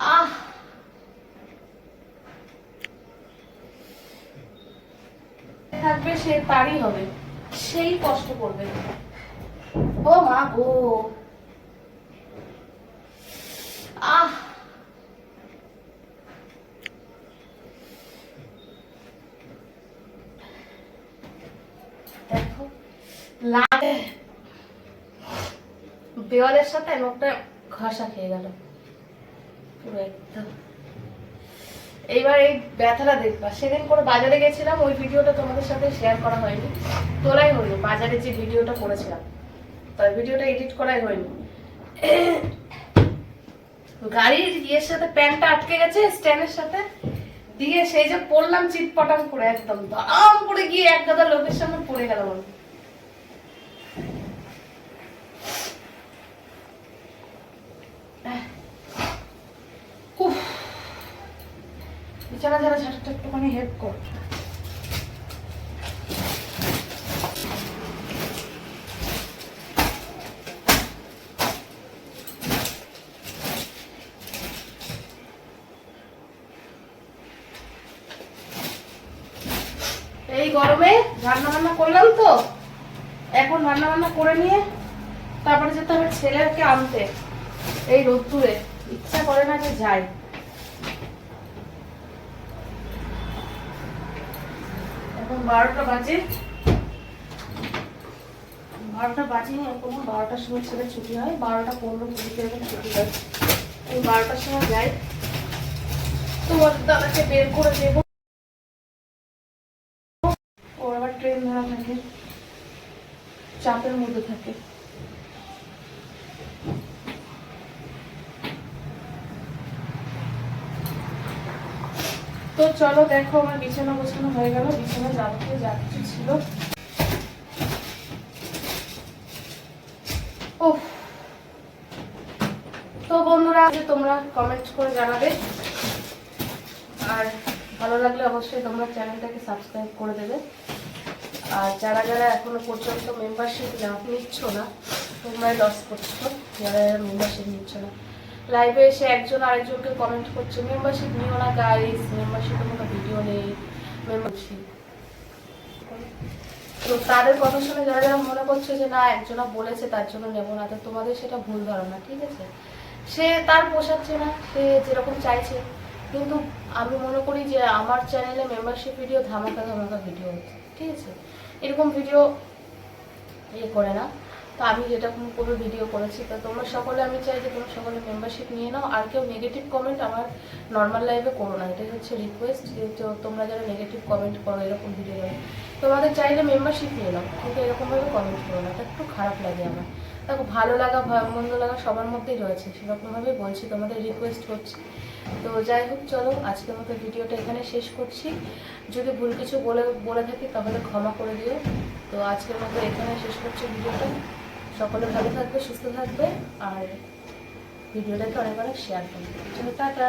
আহ। থাকবে সে তারই হবে। সেই কষ্ট করবে। ও মা গো। আহ। দেখো লাগে দেওয়ালের সাথে মুখটা ঘষা খেয়ে গেল। একদম। এইবার এই ব্যথাটা দেখবা। সেদিন করে বাজারে গেছিলাম, ওই ভিডিওটা তোমাদের সাথে শেয়ার করা হয়নি। তোলাই হয়নি বাজারে যে ভিডিওটা করেছিলাম। তাই ভিডিওটা এডিট করাই হয়নি। গাড়ির ইয়ের সাথে প্যান্টটা আটকে গেছে স্ট্যান্ডের সাথে। দিয়ে সেই যে পড়লাম চিটপটাং করে একদম, দাম করে গিয়ে এক গাদা লোকের সামনে পড়ে গেলাম আমি। বিছানা যারা একটুখানি হেল্প কর এই গরমে রান্না বান্না করলাম তো, এখন রান্না বান্না করে নিয়ে তারপরে যেতে হবে ছেলেকে আনতে। এই রোদ্দুরে, ইচ্ছা করে না যে যাই। বারোটা বাজে। বারোটা বাজে এখন বারোটার সময় ছেলে ছুটি হয়, বারোটা পনেরো কুড়িতে এরকম ছুটি হয়। আমি বারোটার সময় যাই তোমার দাদাকে বের করে দেবো। ওর আবার ট্রেন ধরা থাকে। চাপের মধ্যে থাকে। তো চলো দেখো আমার বিছানা গোছানো হয়ে গেল, বিছানা যাবতীয় যা কিছু ছিল। তো বন্ধুরা তোমরা কমেন্ট করে জানাবে। আর ভালো লাগলে অবশ্যই তোমরা চ্যানেলটাকে সাবস্ক্রাইব করে দেবে। আর যারা যারা এখনও পর্যন্ত মেম্বারশিপ নিচ্ছ না তোমরাই লস করছ যারা যারা মেম্বারশিপ নিচ্ছ না লাইভে এসে একজন আরেকজনকে কমেন্ট করছে মেম্বারশিপ নিও না গাইস মেম্বারশিপের কোনো ভিডিও নেই মেম্বারশিপ তো তাদের কথা শুনে যারা যারা মনে করছে যে না একজনা বলেছে, তার জন্য নেব না, তো তোমাদের সেটা ভুল ধারণা, ঠিক আছে? সে তার পোষাচ্ছে না, সে যেরকম চাইছে, কিন্তু আমি মনে করি যে আমার চ্যানেলে মেম্বারশিপ ভিডিও ধামাকা ধামাকা ভিডিও হচ্ছে, ঠিক আছে? এরকম ভিডিও ইয়ে করে না। তো আমি যেটা কোনো ভিডিও করেছি, তো তোমরা সকলে, আমি চাই যে তোমরা সকলে মেম্বারশিপ নিয়ে নাও। আর কেউ নেগেটিভ কমেন্ট আমার নর্মাল লাইভে করো না, এটাই হচ্ছে রিকোয়েস্ট যে তোমরা যারা নেগেটিভ কমেন্ট করো, এরকম ভিডিও তোমাদের চাইলে মেম্বারশিপ নিয়ে নাও, কিন্তু এরকমভাবে কমেন্ট করো না একটু খারাপ লাগে আমার। দেখো, ভালো লাগা মন্দ লাগা সবার মধ্যেই রয়েছে, সেরকমভাবেই বলছি, তোমাদের রিকোয়েস্ট করছি। তো যাই হোক, চলো, আজকের মতো ভিডিওটা এখানে শেষ করছি। যদি ভুল কিছু বলে বলে থাকি, তাহলে ক্ষমা করে দিও। তো আজকের মতো এখানে শেষ করছি ভিডিওটা সকলে ভালো থাকবে সুস্থ থাকবে আর ভিডিওটাকে অনেক অনেক শেয়ার করবে। টাটা।